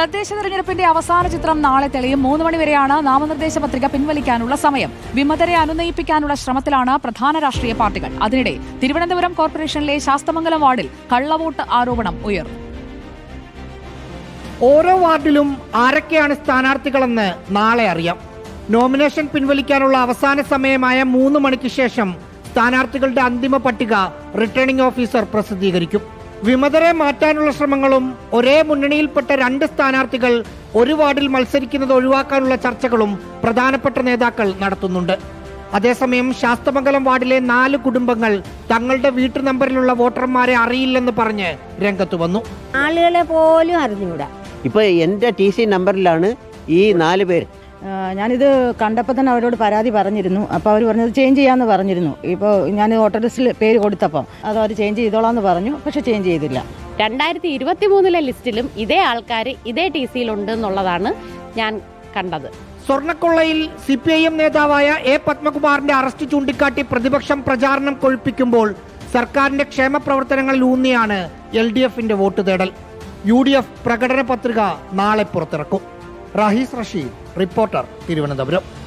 തദ്ദേശ തെരഞ്ഞെടുപ്പിന്റെ അവസാന ചിത്രം നാളെ തെളിയും. മൂന്ന് മണിവരെയാണ് നാമനിർദ്ദേശ പത്രിക പിൻവലിക്കാനുള്ള സമയം. വിമതരെ അനുനയിപ്പിക്കാനുള്ള ശ്രമത്തിലാണ് പ്രധാന രാഷ്ട്രീയ പാർട്ടികൾ. അതിനിടെ തിരുവനന്തപുരം കോർപ്പറേഷനിലെ ശാസ്തമംഗലം വാർഡിൽ കള്ളവോട്ട് ആരോപണം ഉയർന്നു. ഓരോ വാർഡിലും ആരൊക്കെയാണ് സ്ഥാനാർത്ഥികളെന്ന് നാളെ അറിയാം. നോമിനേഷൻ പിൻവലിക്കാനുള്ള അവസാന സമയമായ മൂന്ന് മണിക്ക് ശേഷം സ്ഥാനാർത്ഥികളുടെ അന്തിമ പട്ടിക റിട്ടേണിംഗ് ഓഫീസർ പ്രസിദ്ധീകരിക്കും. വിമതരെ മാറ്റാനുള്ള ശ്രമങ്ങളും ഒരേ മുന്നണിയിൽപ്പെട്ട രണ്ട് സ്ഥാനാർത്ഥികൾ ഒരു വാർഡിൽ മത്സരിക്കുന്നത് ഒഴിവാക്കാനുള്ള ചർച്ചകളും പ്രധാനപ്പെട്ട നേതാക്കൾ നടത്തുന്നുണ്ട്. അതേസമയം ശാസ്തമംഗലം വാർഡിലെ നാല് കുടുംബങ്ങൾ തങ്ങളുടെ വീട്ടു നമ്പറിലുള്ള വോട്ടർമാരെ അറിയില്ലെന്ന് പറഞ്ഞ് രംഗത്ത് വന്നു. ആളുകളെ പോലും അറിഞ്ഞുകൂടാ. ഇപ്പൊ എന്റെ ടി സി നമ്പറിലാണ് ഈ നാല് പേര്. ഞാനിത് കണ്ടപ്പോൾ തന്നെ അവരോട് പരാതി പറഞ്ഞിരുന്നു. അപ്പോൾ അവർ പറഞ്ഞത് ചേഞ്ച് ചെയ്യാമെന്ന് പറഞ്ഞിരുന്നു. ഇപ്പോൾ ഞാൻ വോട്ടർ ലിസ്റ്റിൽ പേര് കൊടുത്തപ്പം അത് അവർ ചേഞ്ച് ചെയ്തോളാന്ന് പറഞ്ഞു. പക്ഷെ ചേഞ്ച് ചെയ്തില്ല. രണ്ടായിരത്തി ഇരുപത്തി മൂന്നിലെ ലിസ്റ്റിലും ഇതേ ആൾക്കാർ ഇതേ ടി സിയിലുണ്ട് എന്നുള്ളതാണ് ഞാൻ കണ്ടത്. സ്വർണക്കൊള്ളയിൽ സി പി ഐ എം നേതാവായ എ പത്മകുമാറിന്റെ അറസ്റ്റ് ചൂണ്ടിക്കാട്ടി പ്രതിപക്ഷം പ്രചാരണം കൊഴിപ്പിക്കുമ്പോൾ സർക്കാരിന്റെ ക്ഷേമ പ്രവർത്തനങ്ങളിൽ ഊന്നിയാണ് എൽ ഡി എഫിന്റെ വോട്ട് തേടൽ. യു ഡി എഫ് പ്രകടന പത്രിക നാളെ പുറത്തിറക്കും. റഹീസ് റഷീദ് റിപ്പോർട്ടർ തിരുവനന്തപുരം.